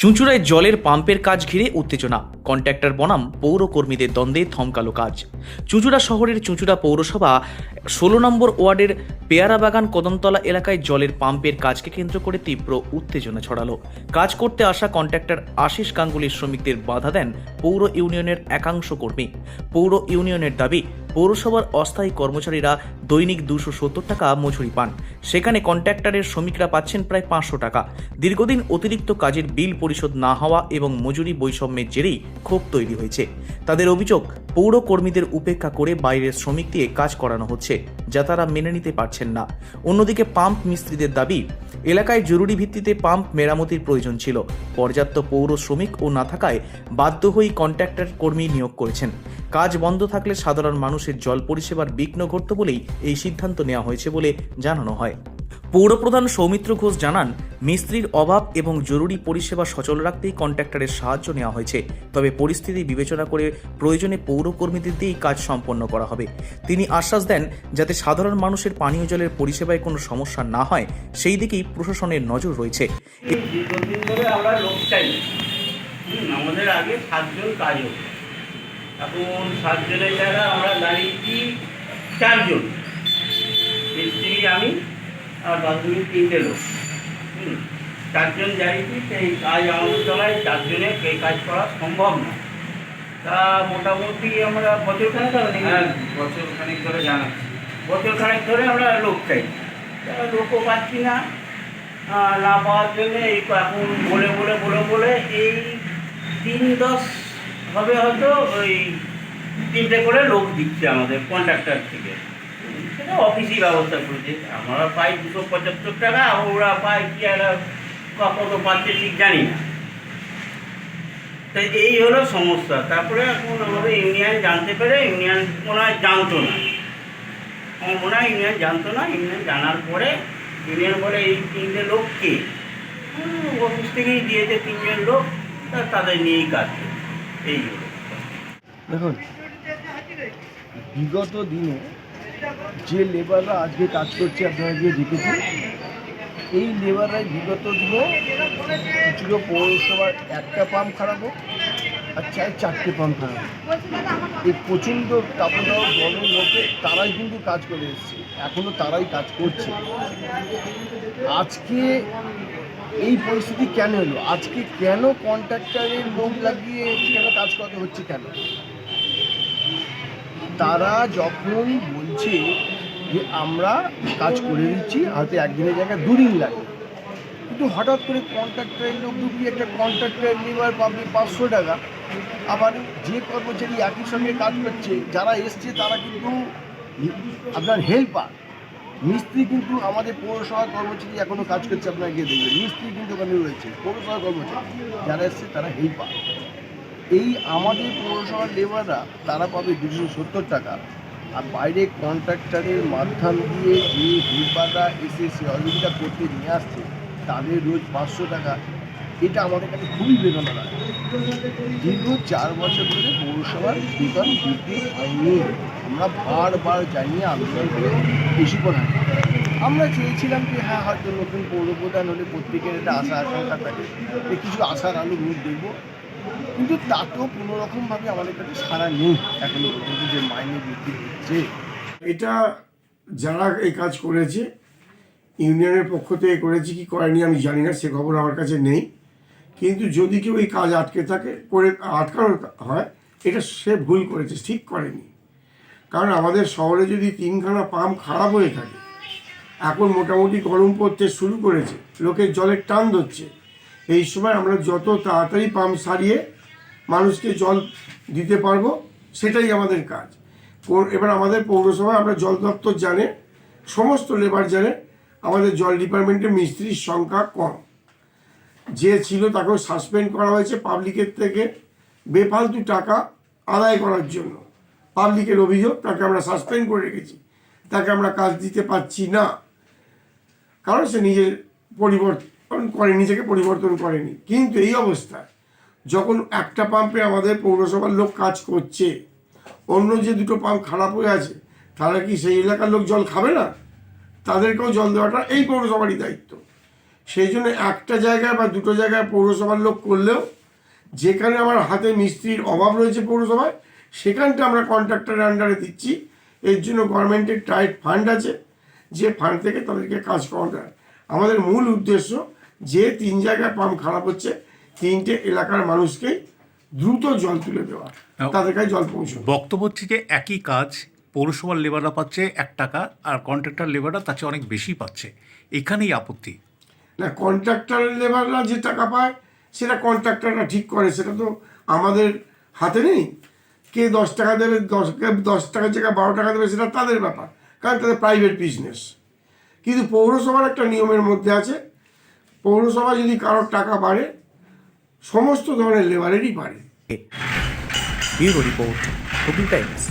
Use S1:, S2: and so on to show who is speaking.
S1: চুঁচুড়ায় জলের পাম্পের কাজ ঘিরে উত্তেজনা। কন্ট্রাক্টর বনাম পৌর কর্মীদের দ্বন্দ্বে থমকালো কাজ। চুঁচুড়া শহরের চুঁচুড়া পৌরসভা ষোলো নম্বর ওয়ার্ডের পেয়ারাবাগান কদমতলা এলাকায় জলের পাম্পের কাজকে কেন্দ্র করে তীব্র উত্তেজনা ছড়ালো। কাজ করতে আসা কন্ট্রাক্টর আশিস গাঙ্গুলির শ্রমিকদের বাধা দেন পৌর ইউনিয়নের একাংশ কর্মী। পৌর ইউনিয়নের দাবি, পৌরসভার অস্থায়ী কর্মচারীরা দৈনিক দুশো সত্তর টাকা মজুরি পান। সেখানে কন্ট্রাক্টরের শ্রমিকরা পাচ্ছেন প্রায় পাঁচশো টাকা। দীর্ঘদিন অতিরিক্ত কাজের বিল পরিশোধ না হওয়া এবং মজুরি বৈষম্যের জেরেই ক্ষোভ তৈরি হয়েছে। তাদের অভিযোগ পৌর কর্মীদের উপেক্ষা করে বাইরের শ্রমিক দিয়ে কাজ করানো হচ্ছে, যা তারা মেনে নিতে পারছেন না। অন্যদিকে পাম্প মিস্ত্রিদের দাবি, এলাকায় জরুরি ভিত্তিতে পাম্প মেরামতির প্রয়োজন ছিল। পর্যাপ্ত পৌর শ্রমিক ও না থাকায় বাধ্য হয়েই কন্ট্রাক্টর কর্মী নিয়োগ করেছেন। কাজ বন্ধ থাকলে সাধারণ মানুষের জল পরিষেবার বিঘ্ন ঘটত বলেই এই সিদ্ধান্ত নেওয়া হয়েছে বলে জানানো হয়। পৌরপ্রধান সৌমিত্র ঘোষ জানান, মিস্ত্রির অভাব এবং জরুরি পরিষেবা সচল রাখতেই কন্ট্রাক্টরের সাহায্য নেওয়া হয়েছে। তবে পরিস্থিতি বিবেচনা করে প্রয়োজনে পৌরকর্মীদের দিয়েই কাজ সম্পন্ন করা হবে। তিনি আশ্বাস দেন, যাতে সাধারণ মানুষের পানীয় জলের পরিষেবায় কোনো সমস্যা না হয়, সেই দিকেই প্রশাসনের নজর রয়েছে।
S2: আমি আর বাদুরি তিনটে লোক হুম, চারজন দাঁড়িয়েছি সেই কাজ আমাদের তলায় চারজনে এই কাজ করা সম্ভব না। তা মোটামুটি আমরা বছরখানেক ধরে
S3: হ্যাঁ বছর খানিক ধরে জানা
S2: বছরখানেক ধরে আমরা লোক চাই। তা লোকও পাচ্ছি না। না পাওয়ার জন্য এই এখন বলে বলে বলে বলে এই তিন দশ হবে হয়তো ওই তিনটে করে লোক দিচ্ছে আমাদের কন্ট্রাক্টর থেকে। অফিসই ব্যবস্থা করেছে। আমরা পাই দুশো পঁচাত্তর টাকা, ওরা পায় কি একটা কত পাচ্ছে ঠিক জানি না। তাই এই হলো সমস্যা। তারপরে এখন আমাদের ইউনিয়ন জানতে পেরে, ইউনিয়ন মনে হয় জানতো না। মনে হয় ইউনিয়ন জানতো না, ইউনিয়ন জানার পরে ইউনিয়ন বলে এই তিনটে লোক কে? অফিস থেকেই দিয়েছে তিনজন লোক তাদের নিয়েই কাজ এই
S4: দেখুন, বিগত দিনে যে লেবাররা আজকে কাজ করছে, আপনারা গিয়ে দেখেছেন, এই লেবাররাই বিগত দিনে কিছু পৌরসভার একটা পাম্প খারাপ হোক, আর চাই চারটে পাম্প খারাপ এই প্রচণ্ড তাপদাহ গরম লোকে তারাই কিন্তু কাজ করে এসছে এখনও তারাই কাজ করছে। আজকে এই পরিস্থিতি কেন এলো? আজকে কেন কন্ট্রাক্টারের লোক লাগিয়ে কেন কাজ করতে হচ্ছে কেন? তারা যখন বলছে যে আমরা কাজ করে দিচ্ছি হয়তো একদিনের জায়গায় দুদিন লাগে। কিন্তু হঠাৎ করে কন্ট্রাক্টরের লোক ঢুকিয়ে একটা কন্ট্রাক্টরের লেবার পাবে পাঁচশো টাকা। আবার যে কর্মচারী একই সঙ্গে কাজ করছে, যারা এসছে, তারা কিন্তু আপনার হেল্পার মিস্ত্রি কিন্তু আমাদের পৌরসভার কর্মচারী এখনও কাজ করছে আপনাকে দেখবেন। মিস্ত্রি কিন্তু ওখানে রয়েছে, পৌরসভার কর্মচারী। যারা এসছে, তারা হেল্পার এই আমাদের পৌরসভার লেবাররা, তারা পাবে দুশো সত্তর টাকা। আর বাইরে কন্ট্রাক্টরের মাধ্যম দিয়ে যে হেল্পাররা এসে সহযোগিতা করতে নিয়ে আসছে, তাদের রোজ পাঁচশো টাকা। এটা আমাদের কাছে খুবই বেদনা লাগে দীর্ঘ চার বছর ধরে পৌরসভার বেতন বৃদ্ধি হয়নি। আমরা বারবার জানিয়ে আন্দোলন করে বেশি করা আমরা চেয়েছিলাম যে হ্যাঁ হয়তো নতুন পৌরপ্রধান হলে প্রত্যেকের একটা আশা আকাঙ্ক্ষা থাকে। যে কিছু আশার আলো রূপ দেখব। কিন্তু তাতেও কোনো রকমভাবে আমাদের কাছে সারা নেই এখনও পর্যন্ত যে মাইনে বৃদ্ধি হচ্ছে।
S5: এটা যারা এই কাজ করেছে, ইউনিয়নের পক্ষ থেকে করেছে কি করেনি আমি জানি না, সে খবর আমার কাছে নেই। কিন্তু যদি কেউ এই কাজ আটকে থাকে, করে আটকানো হয়, এটা সে ভুল করেছে, ঠিক করেনি। কারণ আমাদের শহরে যদি তিনখানা পাম্প খারাপ হয়ে থাকে, এখন মোটামুটি গরম পড়তে শুরু করেছে, লোকের জলের টান ধরছে। এই সময় আমরা যত তাড়াতাড়ি পাম্প সারিয়ে মানুষকে জল দিতে পারব, সেটাই আমাদের কাজ। এবার আমাদের পৌরসভায় আমরা জল দপ্তর জানে, সমস্ত লেবার জানে, আমাদের জল ডিপার্টমেন্টে মিস্ত্রির সংখ্যা কম। যে ছিল তাকেও সাসপেন্ড করা হয়েছে পাবলিকের থেকে বেফালতু টাকা আদায় করার জন্য। পাবলিকের অভিযোগ, তাকে আমরা সাসপেন্ড করে রেখেছি। তাকে আমরা কাজ দিতে পারছি না। কারণ সে নিজের পরিবর্তন করে, নিজেকে পরিবর্তন করেনি। কিন্তু এই অবস্থায় যখন একটা পাম্পে আমাদের পৌরসভার লোক কাজ করছে, অন্য যে দুটো পাম্প খারাপ হয়ে আছে, তারা কি সেই এলাকার লোক জল খাবে না? তাদেরকেও জল দেওয়াটা এই পৌরসভারই দায়িত্ব। সেই জন্য একটা জায়গায় বা দুটো জায়গায় পৌরসভার লোক করলেও, যেখানে আমার হাতে মিস্ত্রির অভাব রয়েছে পৌরসভায়, সেখানটা আমরা কন্ট্রাক্টরের আন্ডারে দিচ্ছি। এর জন্য গভর্নমেন্টের টাইট ফান্ড আছে। যে ফান্ড থেকে তাদেরকে কাজ করানো আমাদের মূল উদ্দেশ্য যে তিন জায়গায় পাম্প খারাপ হচ্ছে তিনটে এলাকার মানুষকে দ্রুত জল তুলে দেওয়া। তাদের কাছে জল পৌঁছানো।
S6: বক্তব্য হচ্ছে যে একই কাজ পৌরসভার লেবাররা পাচ্ছে এক টাকা আর কন্ট্রাক্টর লেবাররা তার চেয়ে অনেক বেশি পাচ্ছে। এখানেই আপত্তি।
S5: না কন্ট্রাক্টরের লেবাররা যে টাকা পায় সেটা কন্ট্রাক্টররা ঠিক করে। সেটা তো আমাদের হাতে নেই। কে দশ টাকা দেবে দশ কে দশ টাকার জায়গায় বারো টাকা দেবে সেটা তাদের ব্যাপার কারণ তাদের প্রাইভেট বিজনেস কিন্তু পৌরসভার একটা নিয়মের মধ্যে আছে পৌরসভা যদি কারোর টাকা বাড়ে সমস্ত ধরনের লেবারেরই বাড়ে।
S1: Bureau report times.